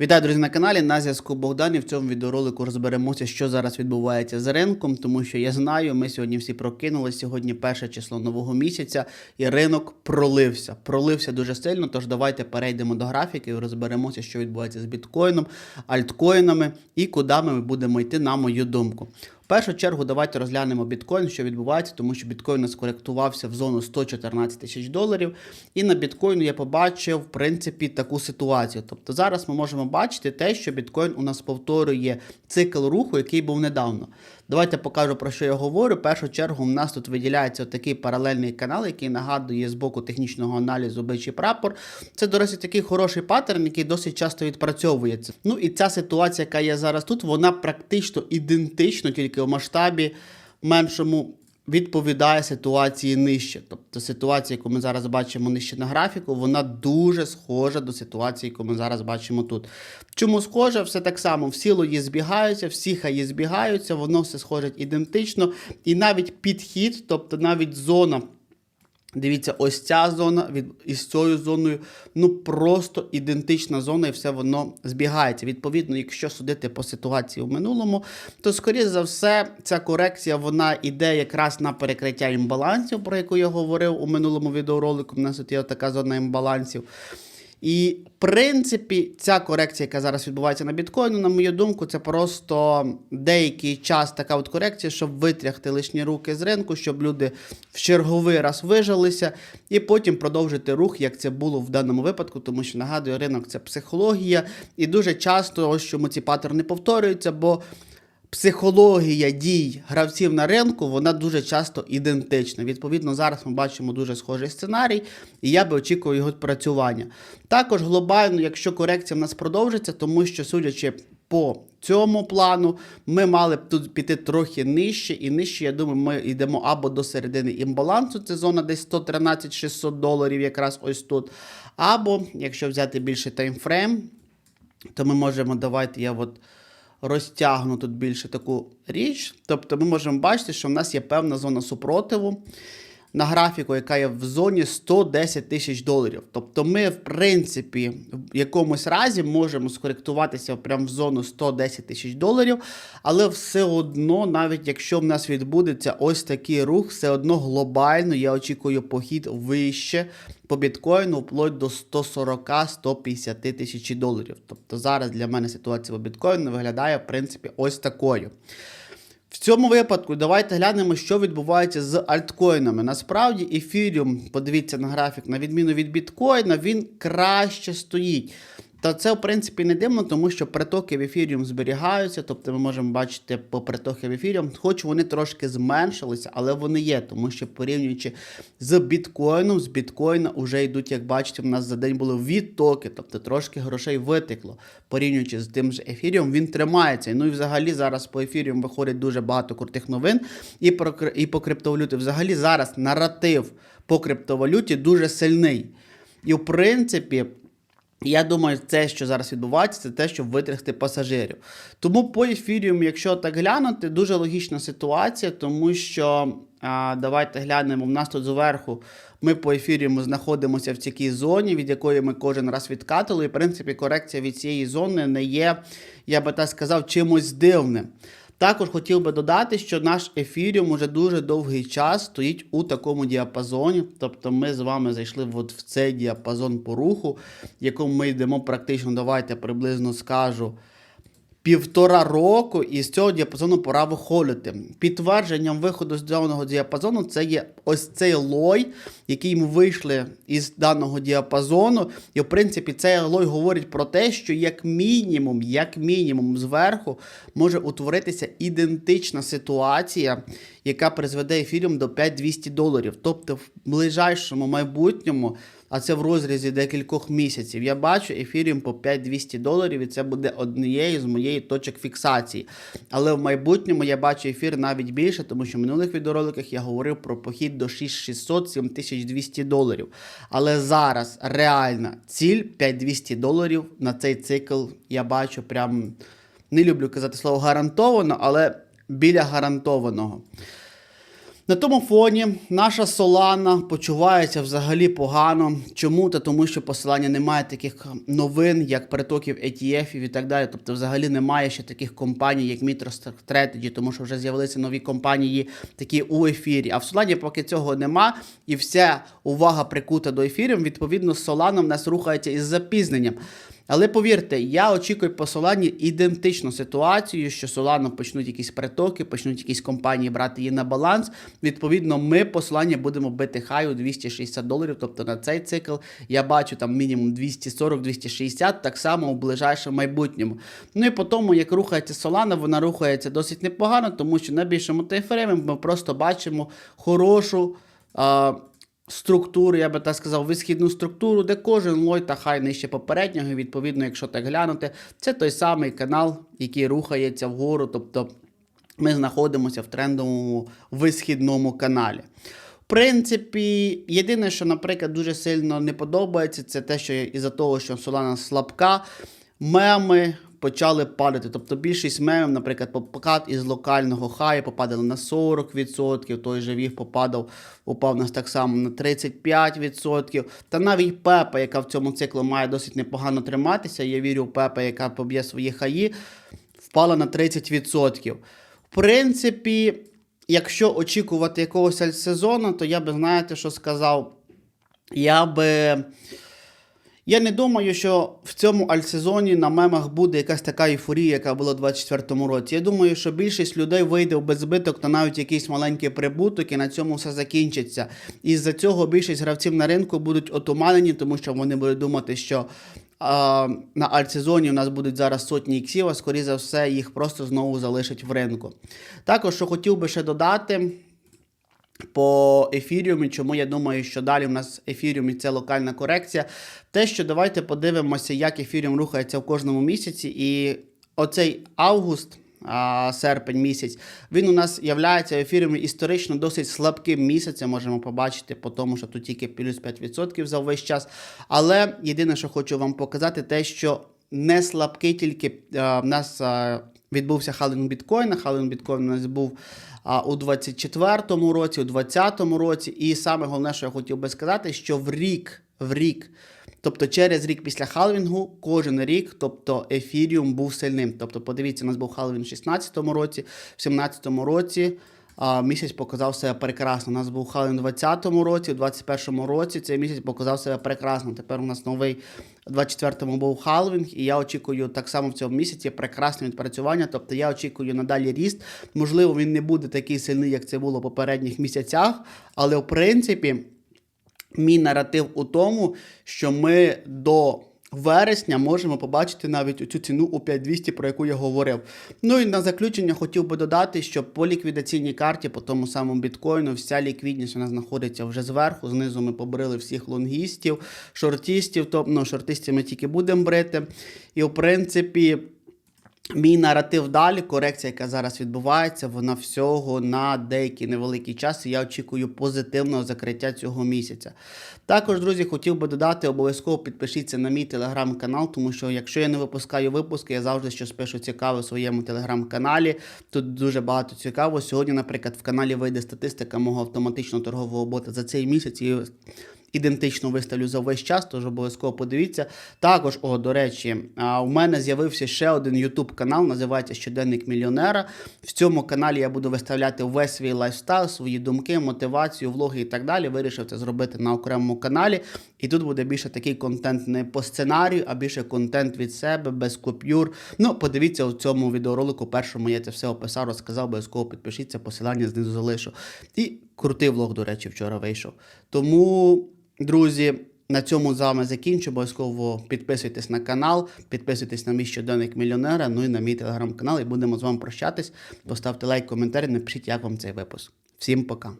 Вітаю, друзі, на каналі. На зв'язку Богдан. І в цьому відеоролику розберемося, що зараз відбувається з ринком, тому що я знаю, ми сьогодні всі прокинулися. Сьогодні перше число нового місяця, і ринок пролився. Пролився дуже сильно. Тож давайте перейдемо до графіки і розберемося, що відбувається з біткоїном, альткоїнами і куди ми будемо йти, на мою думку. В першу чергу давайте розглянемо біткоін, що відбувається, тому що біткоін нас коректувався в зону 114 тисяч доларів. І на біткоїну я побачив, в принципі, таку ситуацію. Тобто зараз ми можемо бачити те, що біткоін у нас повторює цикл руху, який був недавно. Давайте покажу, про що я говорю. В першу чергу, у нас тут виділяється такий паралельний канал, який нагадує з боку технічного аналізу бичий прапор. Це, до речі, такий хороший паттерн, який досить часто відпрацьовується. Ну і ця ситуація, яка є зараз тут, вона практично ідентична, тільки в масштабі меншому. Відповідає ситуації нижче. Тобто ситуація, яку ми зараз бачимо нижче на графіку, вона дуже схожа до ситуації, яку ми зараз бачимо тут. Чому схожа? Все так само, всі лої збігаються, всі хаї збігаються, воно все схоже ідентично. І навіть підхід, тобто навіть зона. Дивіться, ось ця зона від із цією зоною, ну просто ідентична зона, і все воно збігається. Відповідно, якщо судити по ситуації в минулому, то скоріше за все ця корекція вона йде якраз на перекриття імбалансів, про яку я говорив у минулому відеоролику. У нас от є така зона імбалансів. І, в принципі, ця корекція, яка зараз відбувається на біткоїну, на мою думку, це просто деякий час така от корекція, щоб витрягти лишні руки з ринку, щоб люди в черговий раз вижилися, і потім продовжити рух, як це було в даному випадку, тому що нагадую, ринок це психологія, і дуже часто ось чому ці паттерни повторюються, бо психологія дій гравців на ринку вона дуже часто ідентична. Відповідно, зараз ми бачимо дуже схожий сценарій, і я би очікував його працювання. Також глобально, якщо корекція в нас продовжиться, тому що судячи по цьому плану, ми мали б тут піти трохи нижче, і нижче, я думаю, ми йдемо або до середини імбалансу, це зона десь 113-600 доларів, якраз ось тут. Або, якщо взяти більше таймфрейм, то ми можемо, давайте я от розтягну тут більше таку річ. Тобто ми можемо бачити, що в нас є певна зона супротиву на графіку, яка є в зоні 110 тисяч доларів. Тобто ми, в принципі, в якомусь разі можемо скоректуватися прямо в зону 110 тисяч доларів, але все одно, навіть якщо в нас відбудеться ось такий рух, все одно глобально я очікую похід вище по біткоїну вплоть до 140-150 тисяч доларів. Тобто зараз для мене ситуація по біткоїну виглядає, в принципі, ось такою. В цьому випадку давайте глянемо, що відбувається з альткоїнами. Насправді, ефіріум, подивіться на графік, на відміну від біткоїна, він краще стоїть. Та це, в принципі, не дивно, тому що притоки в ефіріум зберігаються, тобто ми можемо бачити по притоки в ефіріум, хоч вони трошки зменшилися, але вони є, тому що порівнюючи з біткоїном, з біткоїна вже йдуть, як бачите, в нас за день були відтоки, тобто трошки грошей витекло. Порівнюючи з тим же ефіріум, він тримається. Ну і взагалі зараз по ефіріум виходить дуже багато крутих новин. І про і по криптовалюті. Взагалі зараз наратив по криптовалюті дуже сильний. І в принципі. Я думаю, це, що зараз відбувається, це те, щоб витрясти пасажирів. Тому по ефіріум, якщо так глянути, дуже логічна ситуація, тому що а, давайте глянемо. У нас тут зверху ми по ефіріуму знаходимося в такій зоні, від якої ми кожен раз відкатили. І в принципі, корекція від цієї зони не є, я би так сказав, чимось дивним. Також хотів би додати, що наш ефіріум уже дуже довгий час стоїть у такому діапазоні. Тобто ми з вами зайшли от в цей діапазон по руху, в якому ми йдемо практично, давайте приблизно скажу. Півтора року і з цього діапазону пора виходити. Підтвердженням виходу з даного діапазону це є ось цей лой, який ми вийшли із даного діапазону. І, в принципі, цей лой говорить про те, що як мінімум, як мінімум, зверху може утворитися ідентична ситуація, яка призведе ефіріум до 5200 доларів. Тобто, в ближайшому майбутньому а це в розрізі декількох місяців. Я бачу ефіріум по 5200 доларів, і це буде однією з моєї точок фіксації. Але в майбутньому я бачу ефір навіть більше, тому що в минулих відеороликах я говорив про похід до 6600-7200 доларів. Але зараз реальна ціль 5200 доларів на цей цикл я бачу прям. Не люблю казати слово гарантовано, але біля гарантованого. На тому фоні наша Солана почувається взагалі погано. Чому? Та тому, що посилання немає таких новин, як притоків ETF і так далі. Тобто, взагалі немає ще таких компаній, як MicroStrategy, тому що вже з'явилися нові компанії, такі у ефірі. А в Солані поки цього нема, і вся увага прикута до ефірів. Відповідно, Solana в нас рухається із запізненням. Але повірте, я очікую по Солані ідентичну ситуацію, що Solana почнуть якісь притоки, почнуть якісь компанії брати її на баланс. Відповідно, ми по Solana будемо бити хай у 260 доларів. Тобто на цей цикл я бачу там мінімум 240-260, так само у ближайшому майбутньому. Ну і по тому, як рухається Solana, вона рухається досить непогано, тому що на більшому тайфреймі ми просто бачимо хорошу. А, структуру, я би так сказав, висхідну структуру, де кожен лой та хай нижче попереднього. І, Відповідно, якщо так глянути, це той самий канал, який рухається вгору. Тобто ми знаходимося в трендовому висхідному каналі. В принципі, єдине, що, наприклад, дуже сильно не подобається, це те, що із-за того, що Solana слабка, меми почали падати. Тобто більшість мемів, наприклад, покат із локального хаю попадали на 40%, той же Вів попадав, упав нас так само на 35%. Та навіть Пепа, яка в цьому циклу має досить непогано триматися, я вірю в Пепа, яка поб'є свої хаї, впала на 30%. В принципі, якщо очікувати якогось сезону, то я би, знаєте, що сказав, я би. Я не думаю, що в цьому альсезоні на мемах буде якась така ейфорія, яка була у 24-му році. Я думаю, що більшість людей вийде в беззбиток та навіть якийсь маленький прибуток, і на цьому все закінчиться. І з-за цього більшість гравців на ринку будуть отуманені, тому що вони будуть думати, що а, на альтсезоні у нас будуть зараз сотні іксів, а скоріше за все, їх просто знову залишать в ринку. Також, що хотів би ще додати. По ефіріумі, чому я думаю, що далі в нас ефіріумі це локальна корекція. Те, що давайте подивимося, як ефіріум рухається в кожному місяці. І оцей август, серпень місяць, він у нас являється ефіріумі історично досить слабким місяцем. Можемо побачити, по тому, що тут тільки плюс 5% за весь час. Але єдине, що хочу вам показати, те, що не слабкий, тільки а, в нас а, відбувся халінг біткоїна. Халінг біткоїна у нас був у 24-му році, у 20-му році. І саме головне, що я хотів би сказати, що в рік, в рік, тобто через рік після халвінгу, кожен рік, тобто ефіріум був сильним. Тобто, подивіться, у нас був халвінг в 16-му році, в 17-му році. Місяць показав себе прекрасно. У нас був халвінг у 20-му році, у 21-му році цей місяць показав себе прекрасно. Тепер у нас новий у 24-му був халвінг, і я очікую так само в цьому місяці прекрасне відпрацювання. Тобто я очікую надалі ріст. Можливо, він не буде такий сильний, як це було в попередніх місяцях, але в принципі. Мій наратив у тому, що ми до вересня можемо побачити навіть цю ціну у 5200, про яку я говорив. Ну і на заключення хотів би додати, що по ліквідаційній карті, по тому самому біткоїну, вся ліквідність вона знаходиться вже зверху. Знизу ми побрили всіх лонгістів, шортістів, тобто ну, шортистів ми тільки будемо брити. І в принципі. Мій наратив далі, корекція, яка зараз відбувається, вона всього на деякий невеликий час. І я очікую позитивного закриття цього місяця. Також, друзі, хотів би додати, обов'язково підпишіться на мій телеграм-канал, тому що якщо я не випускаю випуски, я завжди щось пишу цікаве в своєму телеграм-каналі. Тут дуже багато цікавого. Сьогодні, наприклад, в каналі вийде статистика мого автоматичного торгового бота за цей місяць. І ідентично виставлю за весь час, тож обов'язково подивіться. Також, о, до речі, у мене з'явився ще один YouTube канал, називається Щоденник мільйонера. В цьому каналі я буду виставляти весь свій лайфстайл, свої думки, мотивацію, влоги і так далі. Вирішив це зробити на окремому каналі. І тут буде більше такий контент не по сценарію, а більше контент від себе, без купюр. Ну, подивіться у цьому відеоролику. Першому я це все описав, розказав, обов'язково підпишіться, посилання знизу залишу. І крутий влог, до речі, вчора вийшов. Тому. Друзі, на цьому з вами закінчу. Обов'язково підписуйтесь на канал, підписуйтесь на мій щоденник мільйонера, ну і на мій телеграм-канал. І будемо з вами прощатись. Поставте лайк, коментар, напишіть, як вам цей випуск. Всім пока.